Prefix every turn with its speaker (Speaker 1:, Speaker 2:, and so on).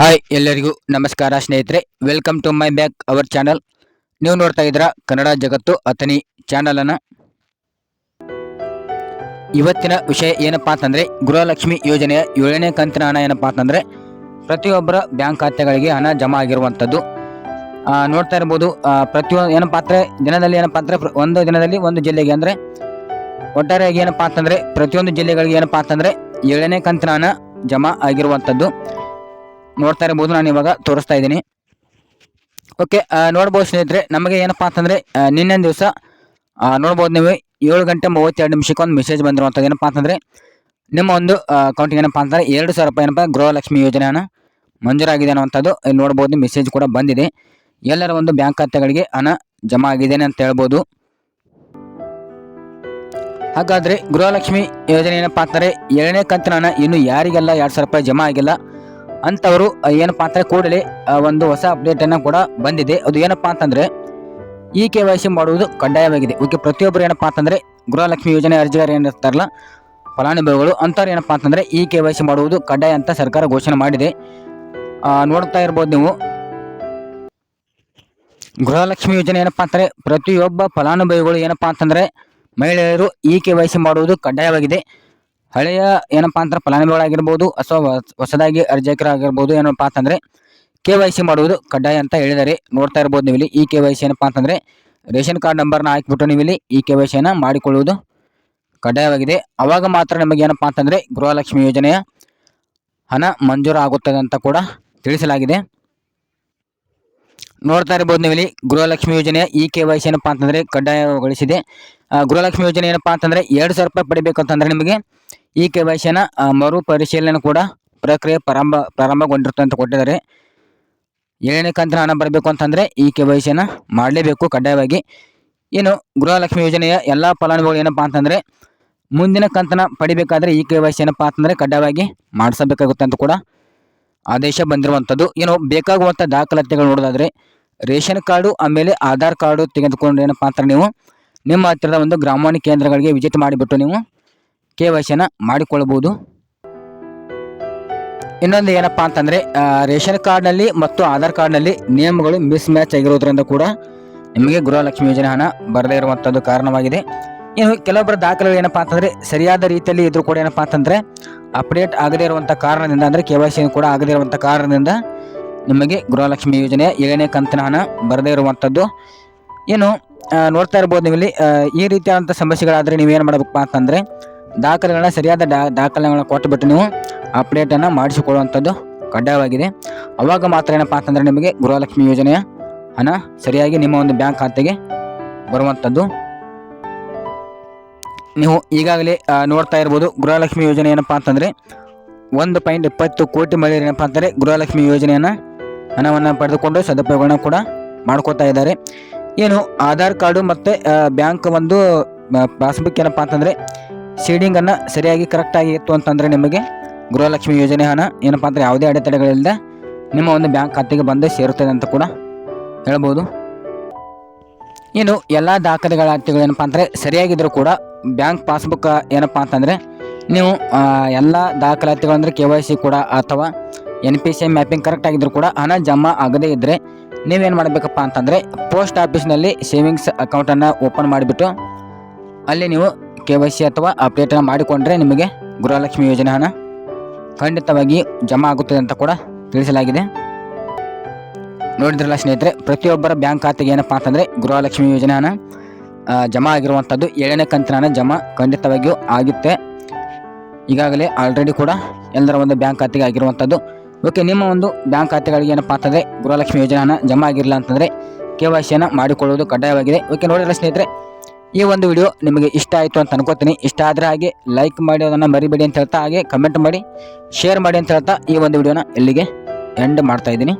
Speaker 1: Hi, ಎಲ್ಲರಿಗೂ ನಮಸ್ಕಾರ ಸ್ನೇಹಿತರೆ. Welcome to my back our channel ನೀವು ನೋಡ್ತಾ ಇದ್ದೀರಾ ಕನ್ನಡ ಜಗತ್ತು ಅಥನಿ ಚಾನಲನ್ನು ಇವತ್ತಿನ ವಿಷಯ ಏನಪ್ಪಾ ಅಂತಂದರೆ, ಗೃಹಲಕ್ಷ್ಮಿ ಯೋಜನೆಯ ಏಳನೇ ಕಂತಿನ ಹಣ ಏನಪ್ಪಾ ಅಂತಂದರೆ, ಪ್ರತಿಯೊಬ್ಬರ ಬ್ಯಾಂಕ್ ಖಾತೆಗಳಿಗೆ ಹಣ ಜಮಾ ಆಗಿರುವಂಥದ್ದು. ನೋಡ್ತಾ ಇರ್ಬೋದು ಪ್ರತಿಯೊಂದು ಏನಪ್ಪಾ ಅಂದರೆ, ದಿನದಲ್ಲಿ ಏನಪ್ಪಾ ಅಂದರೆ ಒಂದು ದಿನದಲ್ಲಿ ಒಂದು ಜಿಲ್ಲೆಗೆ ಅಂದರೆ, ಒಟ್ಟಾರೆಯಾಗಿ ಏನಪ್ಪಾ ಅಂತಂದರೆ, ಪ್ರತಿಯೊಂದು ಜಿಲ್ಲೆಗಳಿಗೆ ಏನಪ್ಪಾ ಅಂತಂದರೆ, ಏಳನೇ ಕಂತಿನ ಹಣ ಜಮಾ ಆಗಿರುವಂಥದ್ದು. ನೋಡ್ತಾ ಇರ್ಬೋದು, ನಾನು ಇವಾಗ ತೋರಿಸ್ತಾ ಇದ್ದೀನಿ. ಓಕೆ ನೋಡ್ಬೋದು ಸ್ನೇಹಿತರೆ, ನಮಗೆ ಏನಪ್ಪಾ ಅಂತಂದರೆ ನಿನ್ನೆ ದಿವಸ ನೋಡ್ಬೋದು ನೀವು, ಏಳು ಗಂಟೆ ಮೂವತ್ತೆರಡು ನಿಮಿಷಕ್ಕೆ ಒಂದು ಮೆಸೇಜ್ ಬಂದಿರುವಂಥದ್ದು ಏನಪ್ಪಾ ಅಂತಂದರೆ, ನಿಮ್ಮ ಒಂದು ಅಕೌಂಟಿಗೆ ಏನಪ್ಪಾ ಅಂತಂದರೆ, ಎರಡು ಸಾವಿರ ರೂಪಾಯಿ ಏನಪ್ಪ, ಗೃಹಲಕ್ಷ್ಮಿ ಯೋಜನೆಯನ್ನು ಮಂಜೂರಾಗಿದೆ ಅನ್ನೋವಂಥದ್ದು ಇಲ್ಲಿ ನೋಡ್ಬೋದು ಮೆಸೇಜ್ ಕೂಡ ಬಂದಿದೆ. ಎಲ್ಲರ ಒಂದು ಬ್ಯಾಂಕ್ ಖಾತೆಗಳಿಗೆ ಹಣ ಜಮಾ ಆಗಿದೆ ಅಂತ ಹೇಳ್ಬೋದು. ಹಾಗಾದರೆ ಗೃಹಲಕ್ಷ್ಮಿ ಯೋಜನೆ ಏನಪ್ಪ ಅಂತಂದರೆ ಏಳನೇ ಕಂತಿನ ಹಣ ಇನ್ನು ಯಾರಿಗೆಲ್ಲ ಎರಡು ಸಾವಿರ ರೂಪಾಯಿ ಜಮಾ ಆಗಿಲ್ಲ. ಅಂಥವರು ಏನಪ್ಪಾ ಅಂತಂದ್ರೆ ಕೂಡಲೇ ಒಂದು ಹೊಸ ಅಪ್ಡೇಟ್ ಅನ್ನ ಕೂಡ ಬಂದಿದೆ. ಅದು ಏನಪ್ಪಾ ಅಂತಂದ್ರೆ ಇ ಕೆ ವೈ ಸಿ ಮಾಡುವುದು ಕಡ್ಡಾಯವಾಗಿದೆ. ಓಕೆ, ಪ್ರತಿಯೊಬ್ಬರು ಏನಪ್ಪಾ ಅಂತಂದ್ರೆ, ಗೃಹಲಕ್ಷ್ಮಿ ಯೋಜನೆ ಅರ್ಜಿಗಾರ ಏನಿರ್ತಾರಲ್ಲ ಫಲಾನುಭವಿಗಳು, ಅಂಥವ್ರು ಏನಪ್ಪಾ ಅಂತಂದ್ರೆ ಇ ಕೆ ವೈ ಸಿ ಮಾಡುವುದು ಕಡ್ಡಾಯ ಅಂತ ಸರ್ಕಾರ ಘೋಷಣೆ ಮಾಡಿದೆ. ನೋಡ್ತಾ ಇರ್ಬೋದು ನೀವು. ಗೃಹಲಕ್ಷ್ಮಿ ಯೋಜನೆ ಏನಪ್ಪಾ ಅಂತಂದ್ರೆ, ಪ್ರತಿಯೊಬ್ಬ ಫಲಾನುಭವಿಗಳು ಏನಪ್ಪಾ ಅಂತಂದ್ರೆ, ಮಹಿಳೆಯರು ಇ ಕೆ ವೈ ಸಿ ಮಾಡುವುದು ಕಡ್ಡಾಯವಾಗಿದೆ. ಹಳೆಯ ಏನಪ್ಪಾ ಅಂತಂದ್ರೆ ಫಲಾನುಭವಿಗಳಾಗಿರ್ಬೋದು ಅಥವಾ ಹೊಸ- ಹೊಸದಾಗಿ ಅರ್ಜಕರಾಗಿರ್ಬೋದು ಏನಪ್ಪಾ ಅಂತಂದ್ರೆ ಕೆ ವೈ ಸಿ ಮಾಡುವುದು ಕಡ್ಡಾಯ ಅಂತ ಹೇಳಿದ್ದಾರೆ. ನೋಡ್ತಾ ಇರ್ಬೋದು ನೀವು ಇಲ್ಲಿ ಈ ಕೆ ವೈ ಸಿ ಏನಪ್ಪಾ ಅಂತಂದ್ರೆ ರೇಷನ್ ಕಾರ್ಡ್ ನಂಬರ್ನ ಹಾಕಿಬಿಟ್ಟು ನೀವು ಇಲ್ಲಿ ಈ ಕೆ ವೈ ಸಿಯನ್ನು ಮಾಡಿಕೊಳ್ಳುವುದು ಕಡ್ಡಾಯವಾಗಿದೆ. ಆವಾಗ ಮಾತ್ರ ನಿಮಗೆ ಏನಪ್ಪಾ ಅಂತಂದರೆ ಗೃಹಲಕ್ಷ್ಮಿ ಯೋಜನೆಯ ಹಣ ಮಂಜೂರಾಗುತ್ತದೆ ಅಂತ ಕೂಡ ತಿಳಿಸಲಾಗಿದೆ. ನೋಡ್ತಾ ಇರ್ಬೋದು ನೀವು ಗೃಹಲಕ್ಷ್ಮಿ ಯೋಜನೆ ಇ ಕೆ ವೈ ಸಿ ಏನಪ್ಪಾ ಅಂತಂದರೆ ಕಡ್ಡಾಯಗೊಳಿಸಿದೆ. ಗೃಹಲಕ್ಷ್ಮಿ ಯೋಜನೆ ಏನಪ್ಪಾ ಅಂತಂದರೆ ಎರಡು ಸಾವಿರ ರೂಪಾಯಿ ಪಡಿಬೇಕು ಅಂತಂದರೆ ನಿಮಗೆ ಇ ಕೆ ವೈ ಸಿನ ಮರು ಪರಿಶೀಲನೆ ಕೂಡ ಪ್ರಕ್ರಿಯೆ ಪ್ರಾರಂಭ, ಪ್ರಾರಂಭಗೊಂಡಿರುತ್ತೆ ಅಂತ ಕೊಟ್ಟಿದ್ದಾರೆ. ಏಳನೇ ಕಂತಿನ ಹಣ ಬರಬೇಕು ಅಂತಂದರೆ ಈ ಕೆ ವೈ ಸಿಯನ್ನು ಮಾಡಲೇಬೇಕು ಕಡ್ಡಾಯವಾಗಿ. ಏನು ಗೃಹಲಕ್ಷ್ಮಿ ಯೋಜನೆಯ ಎಲ್ಲ ಫಲಾನುಭವಿಗಳು ಏನಪ್ಪಾ ಅಂತಂದರೆ ಮುಂದಿನ ಕಂತನ ಪಡಿಬೇಕಾದ್ರೆ ಈ ಕೆ ವೈ ಸಿ ಏನಪ್ಪಾ ಅಂತಂದರೆ ಕಡ್ಡಾಯವಾಗಿ ಮಾಡಿಸಬೇಕಾಗುತ್ತೆ ಅಂತ ಕೂಡ ಆದೇಶ ಬಂದಿರುವಂಥದ್ದು. ಏನು ಬೇಕಾಗುವಂಥ ದಾಖಲಾತಿಗಳು ನೋಡೋದಾದರೆ ರೇಷನ್ ಕಾರ್ಡು, ಆಮೇಲೆ ಆಧಾರ್ ಕಾರ್ಡು ತೆಗೆದುಕೊಂಡು ಏನಪ್ಪ ಅಂತಾರೆ ನೀವು ನಿಮ್ಮ ಹತ್ತಿರದ ಒಂದು ಗ್ರಾಮೀಣ ಕೇಂದ್ರಗಳಿಗೆ ವಿಜಿಟ್ ಮಾಡಿಬಿಟ್ಟು ನೀವು ಕೆ ವೈ ಮಾಡಿಕೊಳ್ಳಬಹುದು. ಇನ್ನೊಂದು ಏನಪ್ಪಾ ಅಂತಂದರೆ ರೇಷನ್ ಕಾರ್ಡ್ನಲ್ಲಿ ಮತ್ತು ಆಧಾರ್ ಕಾರ್ಡ್ನಲ್ಲಿ ನಿಯಮಗಳು ಮಿಸ್ ಮ್ಯಾಚ್ ಆಗಿರೋದ್ರಿಂದ ಕೂಡ ನಿಮಗೆ ಗೃಹಲಕ್ಷ್ಮಿ ಯೋಜನೆ ಹಣ ಬರದೇ ಇರುವಂಥದ್ದು ಕಾರಣವಾಗಿದೆ. ಇನ್ನು ಕೆಲವೊಬ್ಬರ ದಾಖಲೆಗಳು ಏನಪ್ಪಾ ಅಂತಂದರೆ ಸರಿಯಾದ ರೀತಿಯಲ್ಲಿ ಇದ್ರೂ ಕೂಡ ಏನಪ್ಪಾ ಅಂತಂದರೆ ಅಪ್ಡೇಟ್ ಆಗದೇ ಇರುವಂಥ ಕಾರಣದಿಂದ ಅಂದರೆ, ಕೆ ವೈ ಕೂಡ ಆಗದೇ ಇರುವಂಥ ಕಾರಣದಿಂದ ನಿಮಗೆ ಗೃಹಲಕ್ಷ್ಮಿ ಯೋಜನೆಯ ಏಳನೇ ಕಂತಿನ ಹಣ ಬರದೇ ಇರುವಂಥದ್ದು ಏನು ನೋಡ್ತಾ ಇರ್ಬೋದು ನೀವು ಇಲ್ಲಿ ಆ, ಈ ರೀತಿಯಾದಂಥ ಸಮಸ್ಯೆಗಳಾದರೆ ನೀವೇನು ಮಾಡಬೇಕಪ್ಪ ಅಂತಂದರೆ ದಾಖಲೆಗಳನ್ನ ಸರಿಯಾದ ಡಾ ದಾಖಲೆಗಳನ್ನ ಕೊಟ್ಟುಬಿಟ್ಟು ನೀವು ಅಪ್ಡೇಟನ್ನು ಮಾಡಿಸಿಕೊಳ್ಳುವಂಥದ್ದು ಕಡ್ಡಾಯವಾಗಿದೆ. ಅವಾಗ ಮಾತ್ರ ಏನಪ್ಪ ಅಂತಂದರೆ ನಿಮಗೆ ಗೃಹಲಕ್ಷ್ಮಿ ಯೋಜನೆಯ ಹಣ ಸರಿಯಾಗಿ ನಿಮ್ಮ ಒಂದು ಬ್ಯಾಂಕ್ ಖಾತೆಗೆ ಬರುವಂಥದ್ದು ನೀವು ಈಗಾಗಲೇ ನೋಡ್ತಾ ಇರ್ಬೋದು ಗೃಹಲಕ್ಷ್ಮಿ ಯೋಜನೆ ಏನಪ್ಪ ಅಂತಂದರೆ ಒಂದು ಪಾಯಿಂಟ್ ಇಪ್ಪತ್ತು ಕೋಟಿ ಮಹಿಳೆಯರು ಏನಪ್ಪ ಅಂತಂದರೆ ಗೃಹಲಕ್ಷ್ಮಿ ಯೋಜನೆಯನ್ನು ಹಣವನ್ನು ಪಡೆದುಕೊಂಡು ಸದುಪಯೋಗನ ಕೂಡ ಮಾಡ್ಕೋತಾ ಇದ್ದಾರೆ. ಏನು, ಆಧಾರ್ ಕಾರ್ಡು ಮತ್ತು ಬ್ಯಾಂಕ್ ಒಂದು ಪಾಸ್ಬುಕ್ ಏನಪ್ಪ ಅಂತಂದರೆ ಸೀಡಿಂಗನ್ನು ಸರಿಯಾಗಿ ಕರೆಕ್ಟಾಗಿ ಇತ್ತು ಅಂತಂದರೆ ನಿಮಗೆ ಗೃಹಲಕ್ಷ್ಮಿ ಯೋಜನೆ ಹಣ ಏನಪ್ಪ ಅಂದರೆ ಯಾವುದೇ ಅಡೆತಡೆಗಳಿಲ್ಲದೆ ನಿಮ್ಮ ಒಂದು ಬ್ಯಾಂಕ್ ಖಾತೆಗೆ ಬಂದು ಸೇರುತ್ತದೆ ಅಂತ ಕೂಡ ಹೇಳ್ಬೋದು. ಏನು ಎಲ್ಲ ದಾಖಲೆಗಳಾತಿಗಳು ಏನಪ್ಪ ಅಂದರೆ ಸರಿಯಾಗಿದ್ದರೂ ಕೂಡ ಬ್ಯಾಂಕ್ ಪಾಸ್ಬುಕ್ ಏನಪ್ಪ ಅಂತಂದರೆ, ನೀವು ಎಲ್ಲ ದಾಖಲಾತಿಗಳು ಅಂದರೆ ಕೆ ವೈ ಸಿ ಕೂಡ ಅಥವಾ N P C mapping correct ಆಗಿದ್ರು ಕೂಡ ಹಣ ಜಮಾ ಆಗದೇ ಇದ್ದರೆ ನೀವೇನು ಮಾಡಬೇಕಪ್ಪ ಅಂತಂದರೆ ಪೋಸ್ಟ್ ಆಫೀಸ್ನಲ್ಲಿ ಸೇವಿಂಗ್ಸ್ ಅಕೌಂಟನ್ನು ಓಪನ್ ಮಾಡಿಬಿಟ್ಟು ಅಲ್ಲಿ ನೀವು ಕೆ ವೈ ಸಿ ಅಥವಾ ಅಪ್ಡೇಟನ್ನು ಮಾಡಿಕೊಂಡ್ರೆ ನಿಮಗೆ ಗೃಹಲಕ್ಷ್ಮಿ ಯೋಜನೆ ಹಣ ಖಂಡಿತವಾಗಿ ಜಮಾ ಆಗುತ್ತದೆ ಅಂತ ಕೂಡ ತಿಳಿಸಲಾಗಿದೆ. ನೋಡಿದ್ರಲ್ಲ ಸ್ನೇಹಿತರೆ, ಪ್ರತಿಯೊಬ್ಬರ ಬ್ಯಾಂಕ್ ಖಾತೆಗೆ ಏನಪ್ಪ ಅಂತಂದರೆ ಗೃಹಲಕ್ಷ್ಮಿ ಯೋಜನೆ ಹಣ ಜಮಾ ಆಗಿರುವಂಥದ್ದು ಏಳನೇ ಕಂತಿನ ಹಣ ಜಮಾ ಖಂಡಿತವಾಗಿಯೂ ಆಗುತ್ತೆ. ಈಗಾಗಲೇ ಆಲ್ರೆಡಿ ಕೂಡ ಎಲ್ಲರ ಒಂದು ಬ್ಯಾಂಕ್ ಖಾತೆಗೆ ಆಗಿರುವಂಥದ್ದು ಓಕೆ, ನಿಮ್ಮ ಒಂದು ಬ್ಯಾಂಕ್ ಖಾತೆಗಳಿಗೆ ಏನಪ್ಪಾ ಅಂತಂದರೆ ಗೃಹಲಕ್ಷ್ಮಿ ಯೋಜನೆ ಹಣ ಜಮಾ ಆಗಿರಲಿಲ್ಲ ಅಂತಂದರೆ ಕೆ ವೈ ಸಿಯನ್ನು ಮಾಡಿಕೊಳ್ಳುವುದು ಕಡ್ಡಾಯವಾಗಿದೆ. ಓಕೆ, ನೋಡಿದ್ರೆ ಸ್ನೇಹಿತರೆ, ಈ ಒಂದು ವಿಡಿಯೋ ನಿಮಗೆ ಇಷ್ಟ ಆಯಿತು ಅಂತ ಅನ್ಕೋತೀನಿ. ಇಷ್ಟ ಆದರೆ ಹಾಗೆ ಲೈಕ್ ಮಾಡಿ ಅದನ್ನು ಮರಿಬೇಡಿ ಅಂತ ಹೇಳ್ತಾ ಹಾಗೆ ಕಮೆಂಟ್ ಮಾಡಿ, ಶೇರ್ ಮಾಡಿ ಅಂತ ಹೇಳ್ತಾ ಈ ಒಂದು ವಿಡಿಯೋನ ಇಲ್ಲಿಗೆ ಎಂಡ್ ಮಾಡ್ತಾ ಇದ್ದೀನಿ.